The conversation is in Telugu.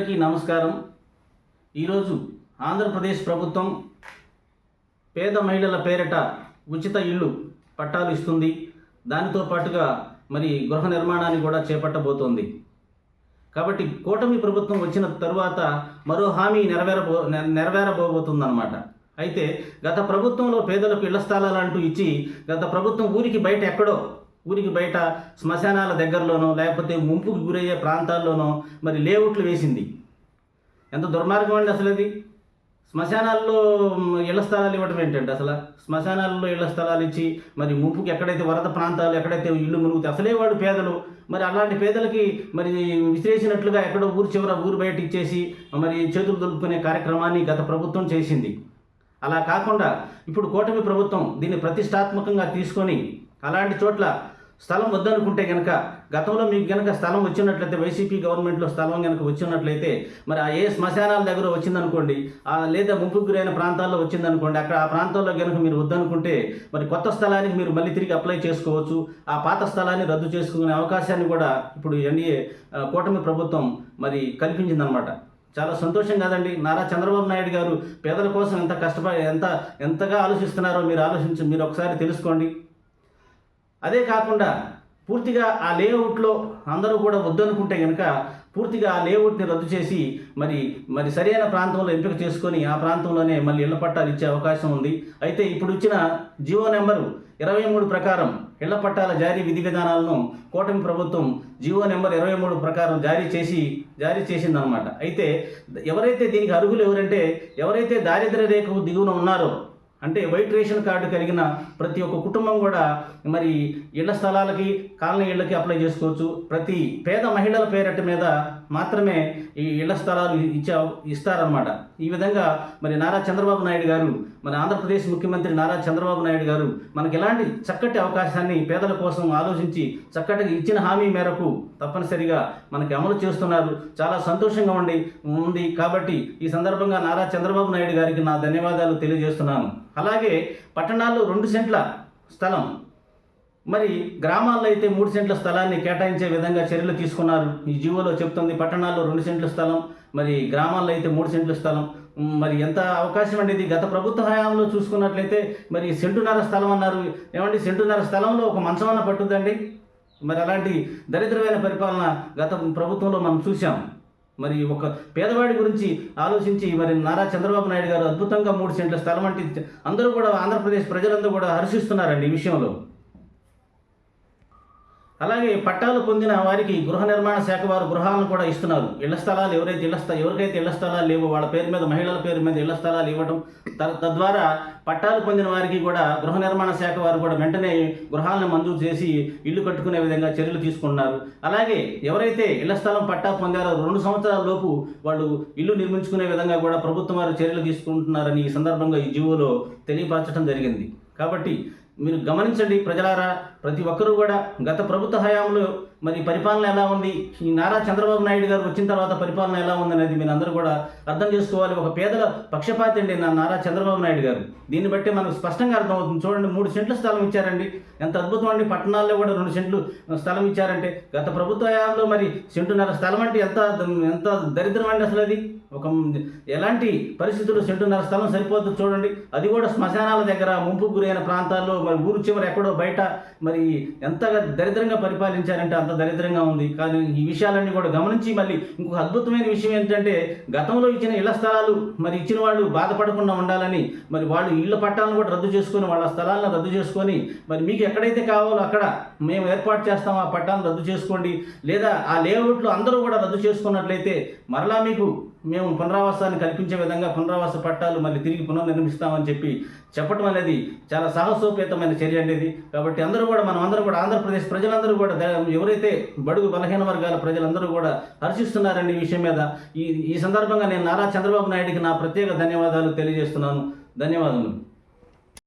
అందరికీ నమస్కారం. ఈరోజు ఆంధ్రప్రదేశ్ ప్రభుత్వం పేద మహిళల పేరిట ఉచిత ఇళ్ళు పట్టాలు ఇస్తుంది. దానితో పాటుగా మరి గృహ నిర్మాణాన్ని కూడా చేపట్టబోతోంది. కాబట్టి కూటమి ప్రభుత్వం వచ్చిన తరువాత మరో హామీ నెరవేరబో నె- నెరవేరబోబోతుందన్నమాట. అయితే గత ప్రభుత్వంలో పేదలకు ఇళ్ళ స్థలాలు అంటూ ఇచ్చి గత ప్రభుత్వం ఊరికి బయట ఎక్కడో ఊరికి బయట శ్మశానాల దగ్గరలోనో లేకపోతే ముంపుకు గురయ్యే ప్రాంతాల్లోనో మరి లేఅవుట్లు వేసింది. ఎంత దుర్మార్గం అండి అసలు ఇది శ్మశానాల్లో ఇళ్ళ స్థలాలు ఇవ్వడం ఏంటంటే అసలు? శ్మశానాల్లో ఇళ్ళ స్థలాలు ఇచ్చి మరి ముంపుకి ఎక్కడైతే వరద ప్రాంతాలు ఎక్కడైతే ఇల్లు మునుగుతాయి అసలే వాడు పేదలు. మరి అలాంటి పేదలకి మరి విసిరేసినట్లుగా ఎక్కడో ఊరు చివర ఊరు బయట ఇచ్చేసి మరి చేతులు దులుపుకునే కార్యక్రమాన్ని గత ప్రభుత్వం చేసింది. అలా కాకుండా ఇప్పుడు కూటమి ప్రభుత్వం దీన్ని ప్రతిష్టాత్మకంగా తీసుకొని అలాంటి చోట్ల స్థలం వద్దనుకుంటే కనుక గతంలో మీకు కనుక స్థలం వచ్చినట్లయితే వైసీపీ గవర్నమెంట్లో స్థలం కనుక వచ్చినట్లయితే మరి ఆ ఏ శ్మశానాల దగ్గర వచ్చిందనుకోండి లేదా ముంపుకు గురైన ప్రాంతాల్లో వచ్చిందనుకోండి అక్కడ ఆ ప్రాంతాల్లో కనుక మీరు వద్దనుకుంటే మరి కొత్త స్థలానికి మీరు మళ్ళీ తిరిగి అప్లై చేసుకోవచ్చు. ఆ పాత స్థలాన్ని రద్దు చేసుకునే అవకాశాన్ని కూడా ఇప్పుడు ఎన్డీఏ కూటమి ప్రభుత్వం మరి కల్పించిందనమాట. చాలా సంతోషం కాదండి. నారా చంద్రబాబు నాయుడు గారు పేదల కోసం ఎంత కష్టపడి ఎంత ఎంతగా ఆలోచిస్తున్నారో మీరు ఆలోచించి మీరు ఒకసారి తెలుసుకోండి. అదే కాకుండా పూర్తిగా ఆ లేఅవుట్లో అందరూ కూడా వద్దనుకుంటే కనుక పూర్తిగా ఆ లేఅవుట్ని రద్దు చేసి మరి మరి సరైన ప్రాంతంలో ఎంపిక చేసుకొని ఆ ప్రాంతంలోనే మళ్ళీ ఇళ్ళ పట్టాలు ఇచ్చే అవకాశం ఉంది. అయితే ఇప్పుడు ఇచ్చిన జియో నెంబరు ఇరవై మూడు ప్రకారం ఇళ్ళ పట్టాల జారీ విధి విధానాలను కూటమి ప్రభుత్వం జియో నెంబర్ ఇరవై మూడు ప్రకారం జారీ చేసి జారీ చేసిందనమాట అయితే ఎవరైతే దీనికి అర్హులు ఎవరంటే ఎవరైతే దారిద్ర్య రేఖకు దిగువన ఉన్నారో అంటే వైట్ రేషన్ కార్డు కలిగిన ప్రతి ఒక్క కుటుంబం కూడా మరి ఇళ్ళ స్థలాలకి కాలనీ ఇళ్ళకి అప్లై చేసుకోవచ్చు. ప్రతి పేద మహిళల పేరట మీద మాత్రమే ఈ ఇళ్ళ స్థలాలు ఇచ్చే ఇస్తారన్నమాట. ఈ విధంగా మరి నారా చంద్రబాబు నాయుడు గారు మన ఆంధ్రప్రదేశ్ ముఖ్యమంత్రి నారా చంద్రబాబు నాయుడు గారు మనకి ఎలాంటి చక్కటి అవకాశాన్ని పేదల కోసం ఆలోచించి చక్కటి ఇచ్చిన హామీ మేరకు తప్పనిసరిగా మనకి అమలు చేస్తున్నారు. చాలా సంతోషంగా ఉండి ఉంది కాబట్టి ఈ సందర్భంగా నారా చంద్రబాబు నాయుడు గారికి నా ధన్యవాదాలు తెలియజేస్తున్నాను. అలాగే పట్టణాల్లో రెండు సెంట్ల స్థలం మరి గ్రామాల్లో అయితే మూడు సెంట్ల స్థలాన్ని కేటాయించే విధంగా చర్యలు తీసుకున్నారు. ఈ జీవోలో చెప్తుంది పట్టణాల్లో రెండు సెంట్ల స్థలం మరి గ్రామాల్లో అయితే మూడు సెంట్ల స్థలం. మరి ఎంత అవకాశం అండి ఇది గత ప్రభుత్వ హయాంలో చూసుకున్నట్లయితే మరి సెంటున్నర స్థలం అన్నారు. ఏమండి సెంటున్నర స్థలంలో ఒక మంచమన్న పట్టుదండి మరి అలాంటి దరిద్రమైన పరిపాలన గత ప్రభుత్వంలో మనం చూసాం మరి ఒక పేదవాడి గురించి ఆలోచించి మరి నారా చంద్రబాబు నాయుడు గారు అద్భుతంగా మూడు సెంట్ల స్థలం అంటే అందరూ కూడా ఆంధ్రప్రదేశ్ ప్రజలందరూ కూడా హర్షిస్తున్నారండి ఈ విషయంలో. అలాగే పట్టాలు పొందిన వారికి గృహ నిర్మాణ శాఖ వారు గృహాలను కూడా ఇస్తున్నారు. ఇళ్ళ స్థలాలు ఎవరైతే ఇళ్ళ స్థ ఎవరికైతే ఇళ్ళ స్థలాలు లేవో వాళ్ళ పేరు మీద మహిళల పేరు మీద ఇళ్ళ స్థలాలు ఇవ్వడం త- తద్వారా పట్టాలు పొందిన వారికి కూడా గృహ నిర్మాణ శాఖ వారు కూడా వెంటనే గృహాలను మంజూరు చేసి ఇల్లు కట్టుకునే విధంగా చర్యలు తీసుకుంటున్నారు. అలాగే ఎవరైతే ఇళ్ళ స్థలం పట్టా పొందారో రెండు సంవత్సరాల లోపు వాళ్ళు ఇల్లు నిర్మించుకునే విధంగా కూడా ప్రభుత్వం వారు చర్యలు తీసుకుంటున్నారని ఈ సందర్భంగా ఈ జీవోలో తెలియపరచడం జరిగింది. కాబట్టి మీరు గమనించండి ప్రజలారా ప్రతి ఒక్కరూ కూడా గత ప్రభుత్వ హయాంలో మరి పరిపాలన ఎలా ఉంది? ఈ నారా చంద్రబాబు నాయుడు గారు వచ్చిన తర్వాత పరిపాలన ఎలా ఉంది అనేది మీరు అందరూ కూడా అర్థం చేసుకోవాలి. ఒక పేదల పక్షపాతి అండి నా నారా చంద్రబాబు నాయుడు గారు. దీన్ని బట్టి మనకు స్పష్టంగా అర్థమవుతుంది. చూడండి మూడు సెంట్లు స్థలం ఇచ్చారండి. ఎంత అద్భుతం అండి పట్టణాల్లో కూడా రెండు సెంట్లు స్థలం ఇచ్చారంటే. గత ప్రభుత్వ హయాంలో మరి సెంటున్నర స్థలం అంటే ఎంత ఎంత దరిద్రం అండి అసలు అది? ఒక ఎలాంటి పరిస్థితుల్లో సెంటున్నర స్థలం సరిపోతుంది చూడండి. అది కూడా శ్మశానాల దగ్గర ముంపు గురైన ప్రాంతాల్లో మరి ఊరు చివర ఎక్కడో బయట మరి మరి ఎంతగా దరిద్రంగా పరిపాలించారంటే అంత దరిద్రంగా ఉంది. కానీ ఈ విషయాలన్నీ కూడా గమనించి మళ్ళీ ఇంకొక అద్భుతమైన విషయం ఏంటంటే గతంలో ఇచ్చిన ఇళ్ళ స్థలాలు మరి ఇచ్చిన వాళ్ళు బాధపడకుండా ఉండాలని మరి వాళ్ళు ఇళ్ళ పట్టాలను కూడా రద్దు చేసుకొని వాళ్ళ స్థలాలను రద్దు చేసుకొని మరి మీకు ఎక్కడైతే కావాలో అక్కడ మేము ఏర్పాటు చేస్తాం ఆ పట్టాలను రద్దు చేసుకోండి. లేదా ఆ లేఅవుట్లు అందరూ కూడా రద్దు చేసుకున్నట్లయితే మరలా మీకు మేము పునరావాసాన్ని కల్పించే విధంగా పునరావాస పట్టాలు మళ్ళీ తిరిగి పునర్నిర్మిస్తామని చెప్పి చెప్పడం అనేది చాలా సాహసోపేతమైన చర్య అనేది కాబట్టి అందరూ కూడా మనం అందరూ కూడా ఆంధ్రప్రదేశ్ ప్రజలందరూ కూడా ఎవరైతే బడుగు బలహీన వర్గాల ప్రజలందరూ కూడా హర్షిస్తున్నారండి ఈ విషయం మీద ఈ ఈ సందర్భంగా నేను నారా చంద్రబాబు నాయుడికి నా ప్రత్యేక ధన్యవాదాలు తెలియజేస్తున్నాను. ధన్యవాదములు.